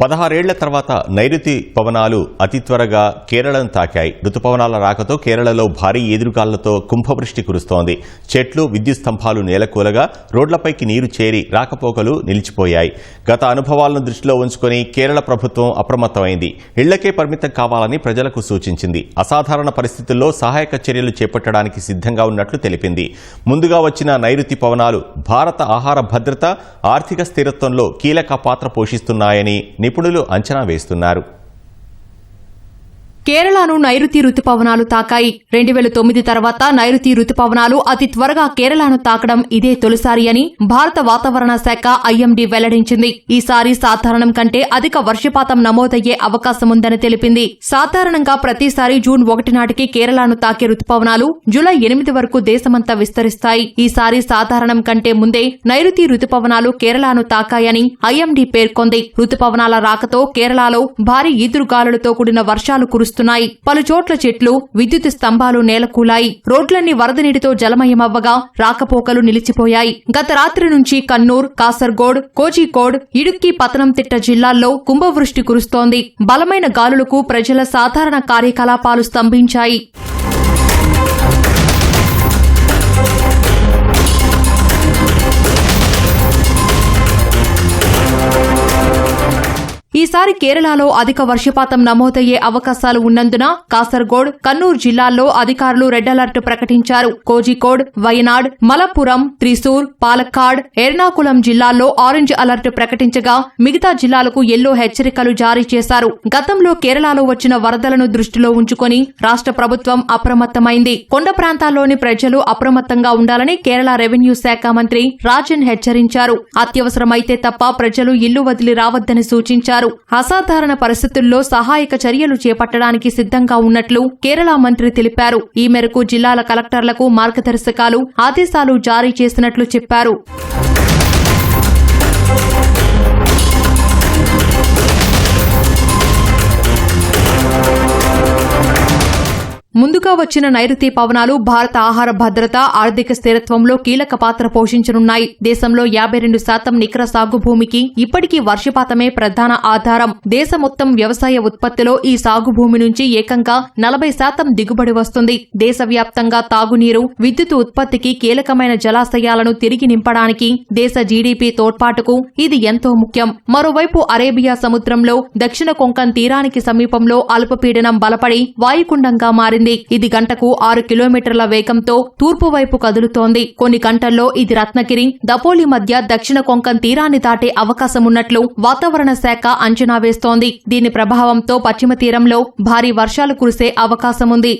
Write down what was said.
పదహారేళ్ళ తర్వాత నైరుతి పవనాలు అతి త్వరగా కేరళను తాకాయి. రుతుపవనాల రాకతో కేరళలో భారీ ఎదురుగాళ్ళతో కుంభవృష్టి కురుస్తోంది. చెట్లు విద్యుత్ స్తంభాలు నేలకూలగా రోడ్లపైకి నీరు చేరి రాకపోకలు నిలిచిపోయాయి. గత అనుభవాలను దృష్టిలో ఉంచుకొని కేరళ ప్రభుత్వం అప్రమత్తమైంది. ఇళ్ళకే పరిమితం కావాలని ప్రజలకు సూచించింది. అసాధారణ పరిస్థితుల్లో సహాయక చర్యలు చేపట్టడానికి సిద్ధంగా ఉన్నట్లు తెలిపింది. ముందుగా వచ్చిన నైరుతి పవనాలు భారత ఆహార భద్రత ఆర్థిక స్థిరత్వంలో కీలక పాత్ర పోషిస్తున్నాయని నిపుణులు అంచనా వేస్తున్నారు. కేరళను నైరుతి రుతుపవనాలు తాకాయి. రెండు వేల తొమ్మిది తర్వాత నైరుతి రుతుపవనాలు అతి త్వరగా కేరళను తాకడం ఇదే తొలిసారి అని భారత వాతావరణ శాఖ ఐఎండీ వెల్లడించింది. ఈసారి సాధారణం కంటే అధిక వర్షపాతం నమోదయ్యే అవకాశముందని తెలిపింది. సాధారణంగా ప్రతిసారి జూన్ ఒకటి నాటికి కేరళను తాకే రుతుపవనాలు జూలై ఎనిమిది వరకు దేశమంతా విస్తరిస్తాయి. ఈసారి సాధారణం కంటే ముందే నైరుతి రుతుపవనాలు కేరళను తాకాయని ఐఎండీ పేర్కొంది. రుతుపవనాల రాకతో కేరళలో భారీ ఈదురుగాలులతో కూడిన వర్షాలు కురుస్తున్నాయి పలు చోట్ల చెట్లు విద్యుత్ స్తంభాలు నేలకూలాయి. రోడ్లన్నీ వరద నీటితో జలమయమవ్వగా రాకపోకలు నిలిచిపోయాయి. గత రాత్రి నుంచి కన్నూర్ కాసర్గోడ్ కోజికోడ్ ఇడుక్కి పతనంతిట్ట జిల్లాల్లో కుంభవృష్టి కురుస్తోంది. బలమైన గాలులకు ప్రజల సాధారణ కార్యకలాపాలు స్తంభించాయి. ఈసారి కేరళలో అధిక వర్షపాతం నమోదయ్యే అవకాశాలు ఉన్నందున కాసర్గోడ్ కన్నూర్ జిల్లాల్లో అధికారులు రెడ్ అలర్ట్ ప్రకటించారు. కోజికోడ్ వయనాడ్ మలప్పురం త్రిశూర్ పాలక్కాడ్ ఎర్నాకుళం జిల్లాల్లో ఆరెంజ్ అలర్ట్ ప్రకటించగా మిగతా జిల్లాలకు ఎల్లో హెచ్చరికలు జారీ చేశారు. గతంలో కేరళలో వచ్చిన వరదలను దృష్టిలో ఉంచుకొని రాష్ట్ర ప్రభుత్వం అప్రమత్తమైంది. కొండ ప్రాంతాల్లోని ప్రజలు అప్రమత్తంగా ఉండాలని కేరళ రెవెన్యూ శాఖ మంత్రి రాజన్ హెచ్చరించారు. అత్యవసరమైతే తప్ప ప్రజలు ఇల్లు వదిలి రావద్దని సూచించారు. అసాధారణ పరిస్థితుల్లో సహాయక చర్యలు చేపట్టడానికి సిద్ధంగా ఉన్నట్లు కేరళ మంత్రి తెలిపారు. ఈ మేరకు జిల్లాల కలెక్టర్లకు మార్గదర్శకాలు ఆదేశాలు జారీ చేసినట్లు చెప్పారు. ముందుగా వచ్చిన నైరుతి పవనాలు భారత ఆహార భద్రత ఆర్థిక స్థిరత్వంలో కీలక పాత్ర పోషించనున్నాయి. దేశంలో యాభై రెండు శాతం నికర సాగు భూమికి ఇప్పటికీ వర్షపాతమే ప్రధాన ఆధారం. దేశ మొత్తం వ్యవసాయ ఉత్పత్తిలో ఈ సాగు భూమి నుంచి ఏకంగా నలభై శాతం దిగుబడి వస్తుంది. దేశవ్యాప్తంగా తాగునీరు విద్యుత్ ఉత్పత్తికి కీలకమైన జలాశయాలను తిరిగి నింపడానికి దేశ జీడీపీ తోడ్పాటుకు ఇది ఎంతో ముఖ్యం. మరోవైపు అరేబియా సముద్రంలో దక్షిణ కొంకన్ తీరానికి సమీపంలో అల్పపీడనం బలపడి వాయుకుండంగా మారింది. మారింది ఇది గంటకు ఆరు కిలోమీటర్ల వేగంతో తూర్పు వైపు కదులుతోంది. కొన్ని గంటల్లో ఇది రత్నగిరి దపోలి మధ్య దక్షిణ కొంకన్ తీరాన్ని దాటే అవకాశమున్నట్లు వాతావరణ శాఖ అంచనా వేస్తోంది. దీని ప్రభావంతో పశ్చిమ తీరంలో భారీ వర్షాలు కురిసే అవకాశముంది.